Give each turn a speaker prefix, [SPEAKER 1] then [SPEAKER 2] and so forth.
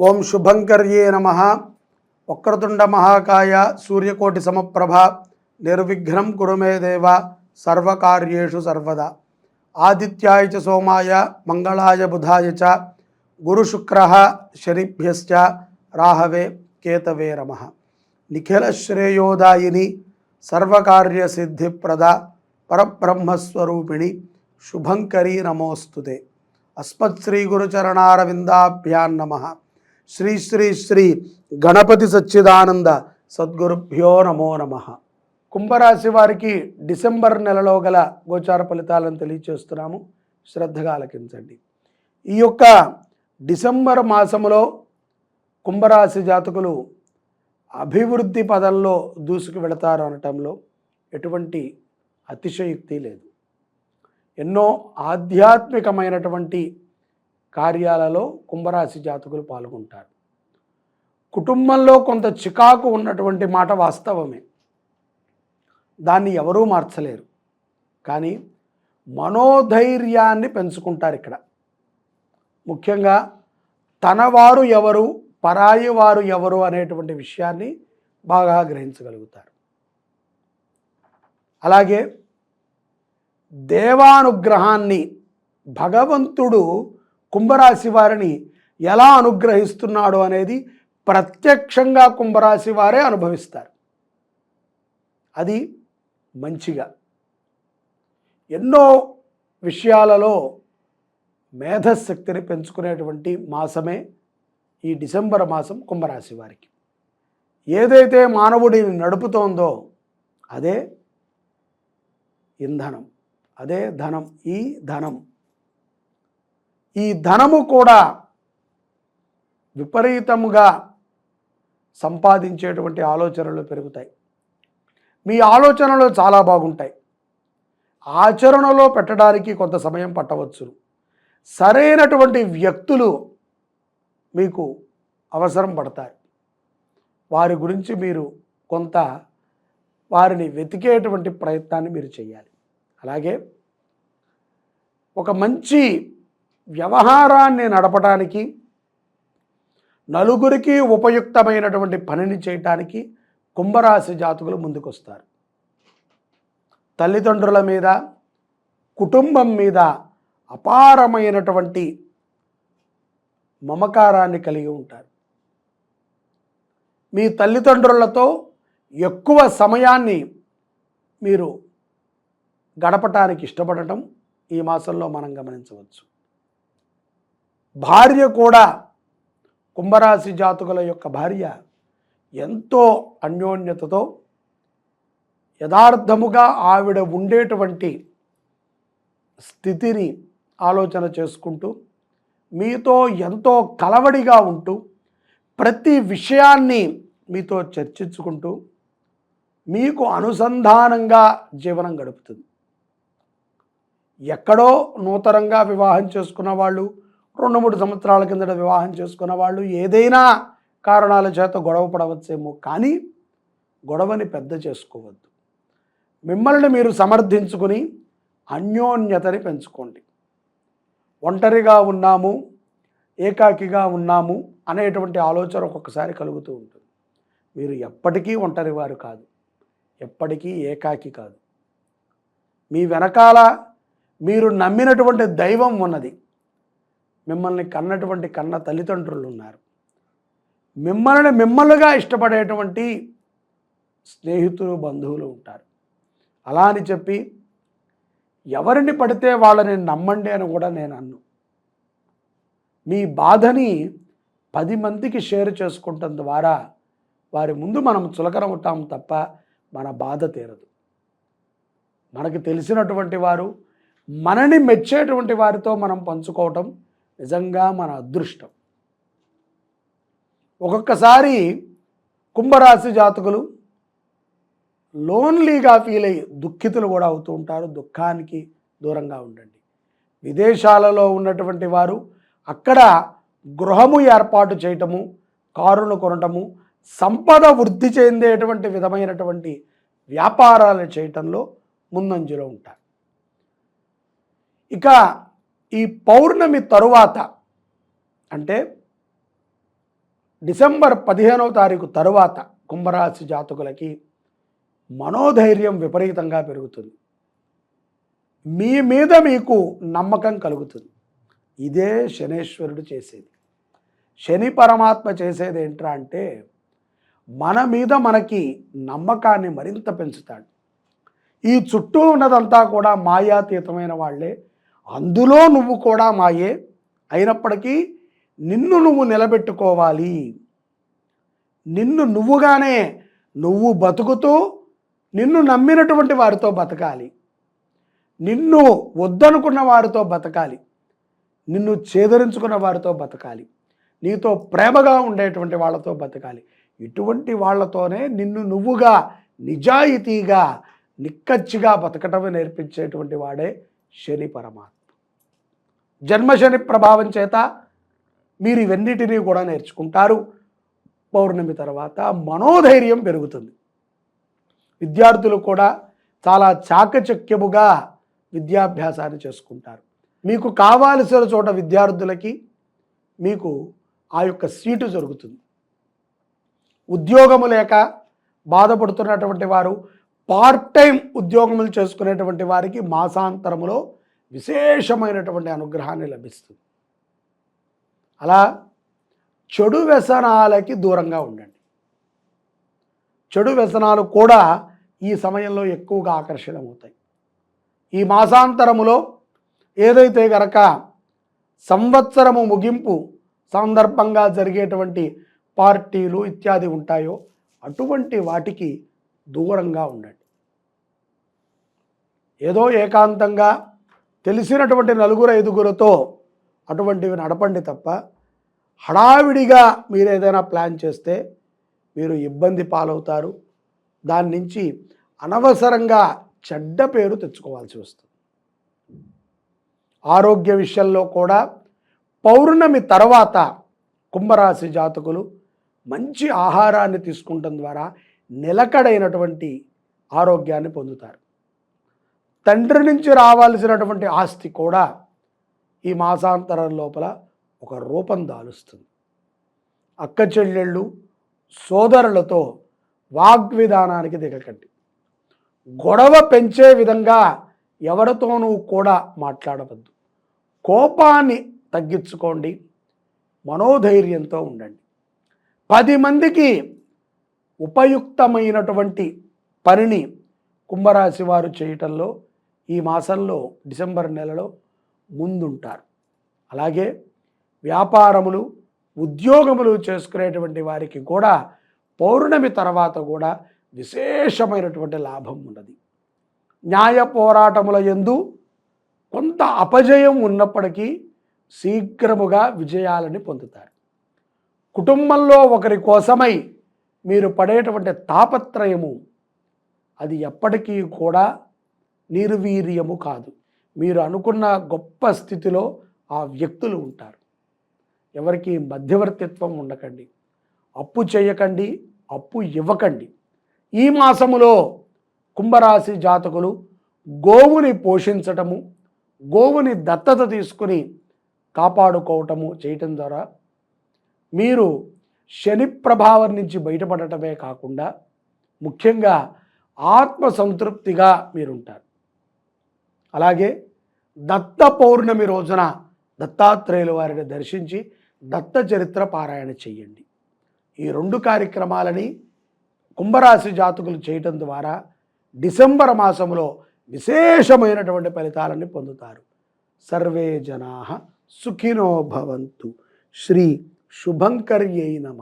[SPEAKER 1] ఓం శుభంకర్యే నమ. వక్రతుండ మహాకాయ సూర్యకోటి సమప్రభ. నిర్విఘ్నం కురుమే దేవ. సర్వకార్యేషు సర్వదా. ఆదిత్యాయ చ సోమాయ మంగళాయ బుధాయ చ. గురుశుక్ర శనిభ్యశ్చ. రాహవే కేతవే రమ నిఖిలశ్రేయోదాయిని సర్వకార్యసిద్ధిప్రద పరబ్రహ్మస్వరూపిణి శుభంకరీ నమోస్తుతే. అస్మత్ శ్రీ గురుచరణారవిందాభ్యాన్నమ నమ. శ్రీ శ్రీ శ్రీ గణపతి సచ్చిదానంద సద్గురుభ్యో నమో నమ. కుంభరాశి వారికి డిసెంబర్ నెలలో గల గోచార ఫలితాలను తెలియచేస్తున్నాము. శ్రద్ధగా ఆలకించండి. ఈ యొక్క డిసెంబర్ మాసములో కుంభరాశి జాతకులు అభివృద్ధి పదంలో దూసుకు వెళతారు అనటంలో ఎటువంటి అతిశయుక్తి లేదు. ఎన్నో ఆధ్యాత్మికమైనటువంటి కార్యాలలో కుంభరాశి జాతకులు పాల్గొంటారు. కుటుంబంలో కొంత చికాకు ఉన్నటువంటి మాట వాస్తవమే. దాన్ని ఎవరూ మార్చలేరు. కానీ మనోధైర్యాన్ని పెంచుకుంటారు ఇక్కడ. ముఖ్యంగా తనవారు ఎవరు పరాయి వారు ఎవరు అనేటువంటి విషయాన్ని బాగా గ్రహించగలుగుతారు. అలాగే దేవానుగ్రహాన్ని భగవంతుడు కుంభరాశి వారిని ఎలా అనుగ్రహిస్తున్నాడు అనేది ప్రత్యక్షంగా కుంభరాశి వారే అనుభవిస్తారు. అది మంచిగా. ఎన్నో విషయాలలో మేధశక్తిని పెంచుకునేటువంటి మాసమే ఈ డిసెంబర్ మాసం కుంభరాశి వారికి. ఏదైతే మానవుడిని నడుపుతోందో అదే ఇంధనం అదే ధనం ఈ ధనం. ఈ ధనము కూడా విపరీతముగా సంపాదించేటువంటి ఆలోచనలు పెరుగుతాయి. మీ ఆలోచనలు చాలా బాగుంటాయి. ఆచరణలో పెట్టడానికి కొంత సమయం పట్టవచ్చు. సరైనటువంటి వ్యక్తులు మీకు అవసరం పడతారు. వారి గురించి మీరు కొంత వారిని వెతికేటువంటి ప్రయత్నాన్ని మీరు చేయాలి. అలాగే ఒక మంచి వ్యవహారాన్ని నడపడానికి నలుగురికి ఉపయుక్తమైనటువంటి పనిని చేయటానికి కుంభరాశి జాతకులు ముందుకొస్తారు. తల్లిదండ్రుల మీద కుటుంబం మీద అపారమైనటువంటి మమకారాన్ని కలిగి ఉంటారు. మీ తల్లిదండ్రులతో ఎక్కువ సమయాన్ని మీరు గడపటానికి ఇష్టపడటం ఈ మాసంలో మనం గమనించవచ్చు. భార్య కూడా కుంభరాశి జాతకుల యొక్క భార్య ఎంతో అన్యోన్యతతో యథార్థముగా ఆవిడ ఉండేటువంటి స్థితిని ఆలోచన చేసుకుంటూ మీతో ఎంతో కలవడిగా ఉంటూ ప్రతి విషయాన్ని మీతో చర్చించుకుంటూ మీకు అనుసంధానంగా జీవనం గడుపుతుంది. ఎక్కడో నూతనంగా వివాహం చేసుకున్న వాళ్ళు రెండు మూడు సంవత్సరాల కిందట వివాహం చేసుకున్న వాళ్ళు ఏదైనా కారణాల చేత గొడవ పడవచ్చేమో కానీ గొడవని పెద్ద చేసుకోవద్దు. మిమ్మల్ని మీరు సమర్థించుకుని అన్యోన్యతని పెంచుకోండి. ఒంటరిగా ఉన్నాము ఏకాకిగా ఉన్నాము అనేటువంటి ఆలోచన ఒక్కొక్కసారి కలుగుతూ ఉంటుంది. మీరు ఎప్పటికీ ఒంటరి వారు కాదు. ఎప్పటికీ ఏకాకి కాదు. మీ వెనకాల మీరు నమ్మినటువంటి దైవం ఉన్నది. మిమ్మల్ని కన్నటువంటి కన్న తల్లిదండ్రులు ఉన్నారు. మిమ్మల్ని మిమ్మల్నిగా ఇష్టపడేటువంటి స్నేహితులు బంధువులు ఉంటారు. అలా అని చెప్పి ఎవరిని పడితే వాళ్ళని నమ్మండి అని కూడా నేను అన్ను. మీ బాధని పది మందికి షేర్ చేసుకుంటాం ద్వారా వారి ముందు మనం చులకన తప్ప మన బాధ తీరదు. మనకు తెలిసినటువంటి వారు మనని మెచ్చేటువంటి వారితో మనం పంచుకోవటం నిజంగా మన అదృష్టం. ఒక్కొక్కసారి కుంభరాశి జాతకులు లోన్లీగా ఫీల్ అయ్యి దుఃఖితులు కూడా అవుతూ ఉంటారు. దుఃఖానికి దూరంగా ఉండండి. విదేశాలలో ఉన్నటువంటి వారు అక్కడ గృహము ఏర్పాటు చేయటము కారును కొనటము సంపద వృద్ధి చెందేటువంటి విధమైనటువంటి వ్యాపారాలు చేయటంలో ముందంజలో ఉంటారు. ఇక ఈ పౌర్ణమి తరువాత అంటే డిసెంబర్ పదిహేనవ తారీఖు తరువాత కుంభరాశి జాతకులకి మనోధైర్యం విపరీతంగా పెరుగుతుంది. మీ మీద మీకు నమ్మకం కలుగుతుంది. ఇదే శనేశ్వరుడు చేసేది. శని పరమాత్మ చేసేది ఏంట్రా అంటే మన మీద మనకి నమ్మకాన్ని మరింత పెంచుతాడు. ఈ చుట్టూ ఉన్నదంతా కూడా మాయాతీతమైన వాళ్ళే అందులో నువ్వు కూడా మాయే అయినప్పటికీ నిన్ను నువ్వు నిలబెట్టుకోవాలి. నిన్ను నువ్వుగానే నువ్వు బతుకుతూ నిన్ను నమ్మినటువంటి వారితో బతకాలి. నిన్ను వద్దనుకున్న వారితో బతకాలి. నిన్ను చేదరించుకున్న వారితో బతకాలి. నీతో ప్రేమగా ఉండేటువంటి వాళ్ళతో బతకాలి. ఇటువంటి వాళ్ళతోనే నిన్ను నువ్వుగా నిజాయితీగా నిక్కచ్చిగా బతకటమే నేర్పించేటువంటి వాడే శని పరమాత్మ. జన్మశని ప్రభావం చేత మీరు ఇవన్నిటినీ కూడా నేర్చుకుంటారు. పౌర్ణమి తర్వాత మనోధైర్యం పెరుగుతుంది. విద్యార్థులు కూడా చాలా చాకచక్యముగా విద్యాభ్యాసాన్ని చేసుకుంటారు. మీకు కావాల్సిన చోట విద్యార్థులకి మీకు ఆ యొక్క సీటు జరుగుతుంది ఉద్యోగము లేక బాధపడుతున్నటువంటి వారు పార్ట్ టైం ఉద్యోగములు చేసుకునేటువంటి వారికి మాసాంతరములో విశేషమైనటువంటి అనుగ్రహాన్ని లభిస్తుంది. అలా చెడు వ్యసనాలకి దూరంగా ఉండండి. చెడు వ్యసనాలు కూడా ఈ సమయంలో ఎక్కువగా ఆకర్షణమవుతాయి. ఈ మాసాంతరములో ఏదైతే గనక సంవత్సరము ముగింపు సందర్భంగా జరిగేటువంటి పార్టీలు ఇత్యాది ఉంటాయో అటువంటి వాటికి దూరంగా ఉండండి. ఏదో ఏకాంతంగా తెలిసినటువంటి నలుగురు ఐదుగురితో అటువంటివి నడపండి తప్ప హడావిడిగా మీరు ఏదైనా ప్లాన్ చేస్తే మీరు ఇబ్బంది పాలవుతారు. దాని నుంచి అనవసరంగా చెడ్డ పేరు తెచ్చుకోవాల్సి వస్తుంది. ఆరోగ్య విషయంలో కూడా పౌర్ణమి తర్వాత కుంభరాశి జాతకులు మంచి ఆహారాన్ని తీసుకుంటం ద్వారా నిలకడైనటువంటి ఆరోగ్యాన్ని పొందుతారు. తండ్రి నుంచి రావాల్సినటువంటి ఆస్తి కూడా ఈ మాసాంతరం లోపల ఒక రూపం దాలుస్తుంది. అక్క చెల్లెళ్ళు సోదరులతో వాగ్విధానానికి దిగకండి. గొడవ పెంచే విధంగా ఎవరితోనూ కూడా మాట్లాడవద్దు. కోపాన్ని తగ్గించుకోండి. మనోధైర్యంతో ఉండండి. పది మందికి ఉపయుక్తమైనటువంటి పనిని కుంభరాశి వారు చేయటంలో ఈ మాసంలో డిసెంబర్ నెలలో ముందుంటారు. అలాగే వ్యాపారములు ఉద్యోగములు చేసుకునేటువంటి వారికి కూడా పౌర్ణమి తర్వాత కూడా విశేషమైనటువంటి లాభం ఉన్నది. న్యాయ పోరాటముల ఎందు కొంత అపజయం ఉన్నప్పటికీ శీఘ్రముగా విజయాలని పొందుతారు. కుటుంబంలో ఒకరి కోసమై మీరు పడేటువంటి తాపత్రయము అది ఎప్పటికీ కూడా నిర్వీర్యము కాదు. మీరు అనుకున్న గొప్ప స్థితిలో ఆ వ్యక్తులు ఉంటారు. ఎవరికి మధ్యవర్తిత్వం ఉండకండి. అప్పు చేయకండి అప్పు ఇవ్వకండి. ఈ మాసములో కుంభరాశి జాతకులు గోవుని పోషించటము గోవుని దత్తత తీసుకుని కాపాడుకోవటము చేయటం ద్వారా మీరు శని ప్రభావం నుంచి బయటపడటమే కాకుండా ముఖ్యంగా ఆత్మ సంతృప్తిగా మీరుంటారు. అలాగే దత్త పౌర్ణమి రోజున దత్తాత్రేయుల వారిని దర్శించి దత్త చరిత్ర పారాయణ చెయ్యండి ఈ రెండు కార్యక్రమాలని కుంభరాశి జాతకులు చేయటం ద్వారా డిసెంబర్ మాసంలో విశేషమైనటువంటి ఫలితాలని పొందుతారు. సర్వే జనా సుఖినో భవంతు. శ్రీ శుభంకర్యై నమ.